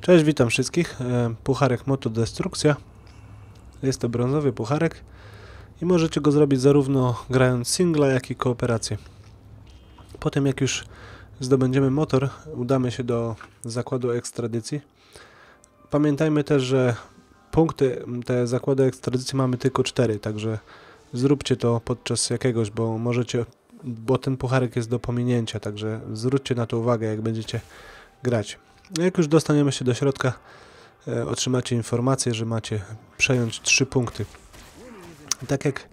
Cześć, witam wszystkich. E, Pucharek Moto Destrukcja. Jest to brązowy pucharek i możecie go zrobić zarówno grając singla, jak i kooperację. Potem jak już zdobędziemy motor, udamy się do zakładu ekstradycji. Pamiętajmy też, że punkty te zakłady ekstradycji mamy tylko 4, także zróbcie to podczas jakiegoś, bo możecie, bo ten pucharek jest do pominięcia, także zwróćcie na to uwagę, jak będziecie grać. Jak już dostaniemy się do środka, e, otrzymacie informację, że macie przejąć 3 punkty. Tak jak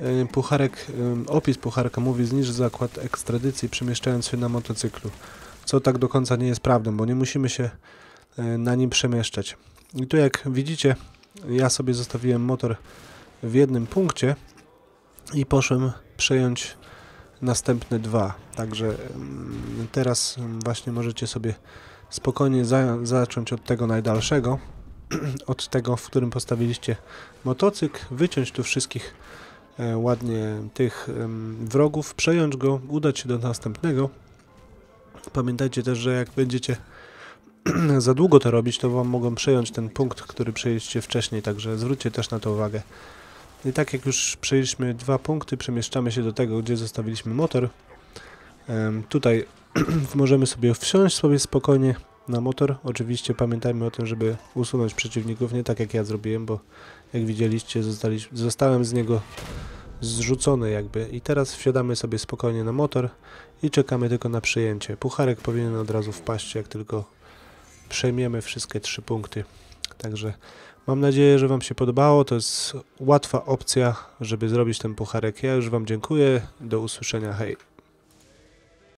e, pucharek, e, opis pucharka mówi, zniszcz zakład ekstradycji przemieszczając się na motocyklu. Co tak do końca nie jest prawdą, bo nie musimy się na nim przemieszczać. I tu jak widzicie, ja sobie zostawiłem motor w jednym punkcie i poszłem przejąć następne dwa. Także mm, teraz właśnie możecie sobie spokojnie za, zacząć od tego najdalszego, od tego, w którym postawiliście motocykl, wyciąć tu wszystkich e, ładnie tych em, wrogów, przejąć go, udać się do następnego. Pamiętajcie też, że jak będziecie za długo to robić, to wam mogą przejąć ten punkt, który przejęliście wcześniej, także zwróćcie też na to uwagę. I tak jak już przejęliśmy dwa punkty, przemieszczamy się do tego, gdzie zostawiliśmy motor. Tutaj możemy sobie wsiąść sobie spokojnie na motor. Oczywiście pamiętajmy o tym, żeby usunąć przeciwników, nie tak jak ja zrobiłem, bo jak widzieliście zostali, zostałem z niego zrzucony jakby. I teraz wsiadamy sobie spokojnie na motor i czekamy tylko na przyjęcie. Pucharek powinien od razu wpaść, jak tylko przejmiemy wszystkie trzy punkty. Także mam nadzieję, że Wam się podobało. To jest łatwa opcja, żeby zrobić ten pucharek. Ja już Wam dziękuję. Do usłyszenia. Hej.